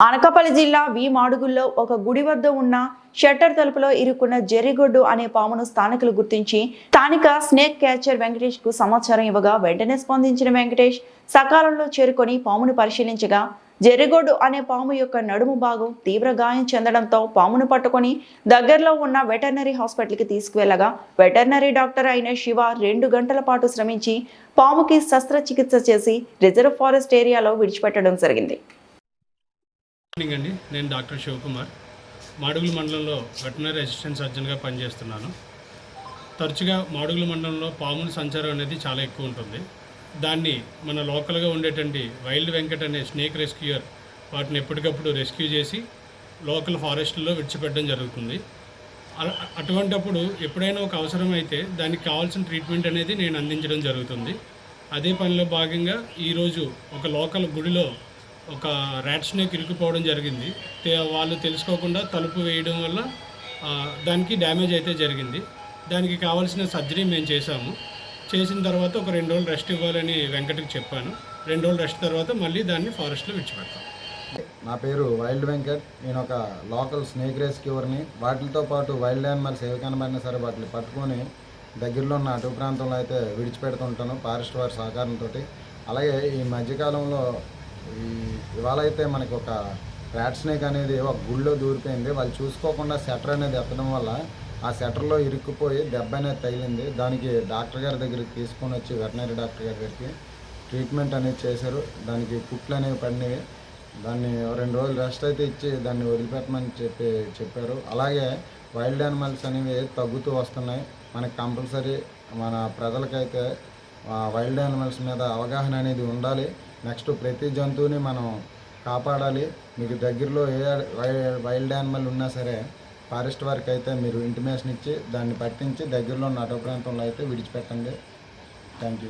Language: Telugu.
అనకాపల్లి జిల్లా వి మాడుగుల్లో ఒక గుడి వద్ద ఉన్న షట్టర్ తలుపులో ఇరుక్కున్న జెర్రిగొడ్డు అనే పామును స్థానికులు గుర్తించి స్థానిక స్నేక్ క్యాచర్ వెంకటేష్కు సమాచారం ఇవ్వగా వెంటనే స్పందించిన వెంకటేష్ సకాలంలో చేరుకొని పామును పరిశీలించగా జెర్రిగొడ్డు అనే పాము యొక్క నడుము భాగం తీవ్ర గాయం చెందడంతో పామును పట్టుకొని దగ్గరలో ఉన్న వెటర్నరీ హాస్పిటల్కి తీసుకువెళ్ళగా వెటర్నరీ డాక్టర్ అయిన శివ రెండు గంటల పాటు శ్రమించి పాముకి శస్త్రచికిత్స చేసి రిజర్వ్ ఫారెస్ట్ ఏరియాలో విడిచిపెట్టడం జరిగింది. మార్నింగ్ అండి. నేను డాక్టర్ శివకుమార్ మాడుగుల మండలంలో వెటనరీ అసిస్టెంట్ సర్జన్గా పనిచేస్తున్నాను. తరచుగా మాడుగుల మండలంలో పాముల సంచారం అనేది చాలా ఎక్కువ ఉంటుంది. దాన్ని మన లోకల్గా ఉండేటువంటి వైల్డ్ వెంకట్ అనే స్నేక్ రెస్క్యూయర్ వాటిని ఎప్పటికప్పుడు రెస్క్యూ చేసి లోకల్ ఫారెస్ట్లో విడిచిపెట్టడం జరుగుతుంది. అటువంటప్పుడు ఎప్పుడైనా ఒక అవసరం అయితే దానికి కావాల్సిన ట్రీట్మెంట్ అనేది నేను అందించడం జరుగుతుంది. అదే పనిలో భాగంగా ఈరోజు ఒక లోకల్ గుడిలో ఒక ర్యాట్ స్నేక్ ఇరుక్కుపోవడం జరిగింది. వాళ్ళు తెలుసుకోకుండా తలుపు వేయడం వల్ల దానికి డ్యామేజ్ అయితే జరిగింది. దానికి కావాల్సిన సర్జరీ మేము చేశాము. చేసిన తర్వాత ఒక రెండు రోజులు రెస్ట్ ఇవ్వాలని వెంకటకి చెప్పాను. రెండు రోజులు రెస్ట్ తర్వాత మళ్ళీ దాన్ని ఫారెస్ట్లో విడిచిపెడతాం. నా పేరు వైల్డ్ వెంకట్. నేను ఒక లోకల్ స్నేక్ రెస్క్యూవర్ని వాటితో పాటు వైల్డ్ యానిమల్స్ ఏవి కనబడినా సరే వాటిని పట్టుకొని దగ్గరలో ఉన్న అటు ప్రాంతంలో అయితే విడిచిపెడుతుంటాను ఫారెస్ట్ వారి సహకారంతో. అలాగే ఈ మధ్యకాలంలో ఈ ఇవాళ అయితే మనకి ఒక ర్యాట్ స్నేక్ అనేది ఒక గుళ్ళో దూరిపోయింది. వాళ్ళు చూసుకోకుండా సెటర్ అనేది ఎత్తడం వల్ల ఆ సెటర్లో ఇరుక్కుపోయి దెబ్బ అనేది తగిలింది. దానికి డాక్టర్ గారి దగ్గరికి తీసుకొని వచ్చి వెటనరీ డాక్టర్ గారి దగ్గరికి ట్రీట్మెంట్ అనేది చేశారు. దానికి కుట్లు అనేవి పడినవి. దాన్ని రెండు రోజులు రెస్ట్ అయితే ఇచ్చి దాన్ని వదిలిపెట్టమని చెప్పి చెప్పారు. అలాగే వైల్డ్ యానిమల్స్ అనేవి తగ్గుతూ వస్తున్నాయి. మనకి కంపల్సరీ మన ప్రజలకైతే వైల్డ్ యానిమల్స్ మీద అవగాహన అనేది ఉండాలి. నెక్స్ట్ ప్రతి జంతువుని మనం కాపాడాలి. మీకు దగ్గరలో ఏ వైల్డ్ యానిమల్ ఉన్నా సరే ఫారెస్ట్ వారికి అయితే మీరు ఇంటిమేషన్ ఇచ్చి దాన్ని పట్టించి దగ్గరలో ఉన్న అటవ ప్రాంతంలో అయితే విడిచిపెట్టండి. Thank you